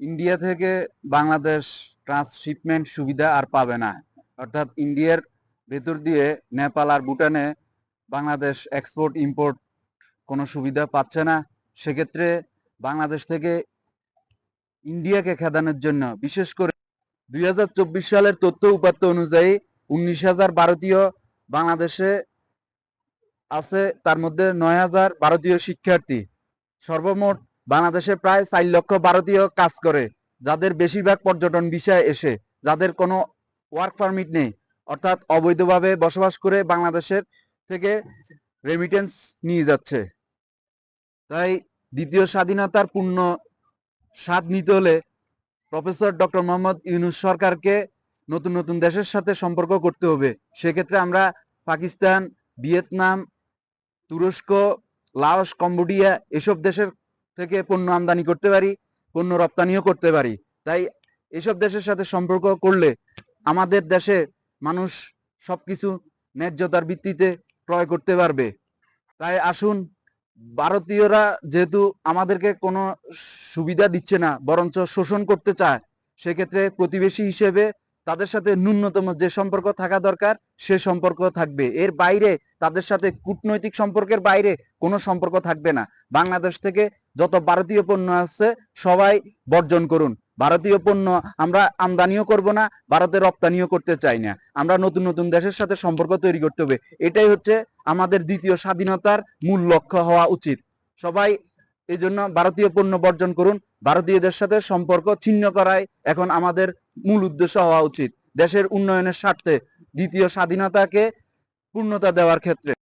India থেকে Bangladesh transshipment সুবিধা আর পাবে না। অর্থাৎ ইন্ডিয়ার ভেতর দিয়ে নেপাল আর ভুটানে বাংলাদেশ এক্সপোর্ট ইম্পোর্ট কোনো সুবিধা পাচ্ছে না। সেক্ষেত্রে বাংলাদেশ থেকে ইন্ডিয়াকে খেদানোর জন্য বিশেষ করে দুই হাজার চব্বিশ সালের তথ্য উপাত্ত অনুযায়ী উনিশ হাজার ভারতীয় বাংলাদেশে আছে, তার মধ্যে নয় হাজার ভারতীয় শিক্ষার্থী। সর্বমোট বাংলাদেশে প্রায় চার লক্ষ ভারতীয় কাজ করে, যাদের বেশিরভাগ পর্যটন বিষয়ে এসে, যাদের কোনো ওয়ার্ক পারমিট নেই। অর্থাৎ অবৈধভাবে বসবাস করে বাংলাদেশের থেকে রেমিটেন্স নিয়ে যাচ্ছে। তাই দ্বিতীয় স্বাধীনতার পূর্ণ স্বাদ নিতে হলে প্রফেসর ডক্টর মোহাম্মদ ইউনুস সরকারকে নতুন নতুন দেশের সাথে সম্পর্ক করতে হবে। সেক্ষেত্রে আমরা পাকিস্তান, ভিয়েতনাম, তুরস্ক, লাওস, কম্বোডিয়া এসব দেশের থেকে পণ্য আমদানি করতে পারি, পণ্য রপ্তানিও করতে পারি। তাই এসব দেশের সাথে সম্পর্ক করলে আমাদের দেশে মানুষ সব কিছু ন্যায্যতার ভিত্তিতে ক্রয় করতে পারবে। তাই আসুন, ভারতীয়রা যেহেতু আমাদেরকে কোনো সুবিধা দিচ্ছে না, বরঞ্চ শোষণ করতে চায়, সেক্ষেত্রে প্রতিবেশী হিসেবে তাদের সাথে ন্যূনতম যে সম্পর্ক থাকা দরকার, সে সম্পর্ক থাকবে। এর বাইরে তাদের সাথে কূটনৈতিক সম্পর্কের বাইরে কোনো সম্পর্ক থাকবে না। বাংলাদেশ থেকে যত ভারতীয় পণ্য আছে, সবাই বর্জন করুন। ভারতীয় পণ্য আমরা আমদানিও করব না, ভারতে রপ্তানিও করতে চাই না। আমরা নতুন নতুন দেশের সাথে সম্পর্ক তৈরি করতে হবে। এটাই হচ্ছে আমাদের দ্বিতীয় স্বাধীনতার মূল লক্ষ্য হওয়া উচিত। সবাই এই জন্য ভারতীয় পণ্য বর্জন করুন। ভারতীয়দের সাথে সম্পর্ক ছিন্ন করাই এখন আমাদের মূল উদ্দেশ্য হওয়া উচিত। দেশের উন্নয়নের স্বার্থে দ্বিতীয় স্বাধীনতাকে পূর্ণতা দেওয়ার ক্ষেত্রে।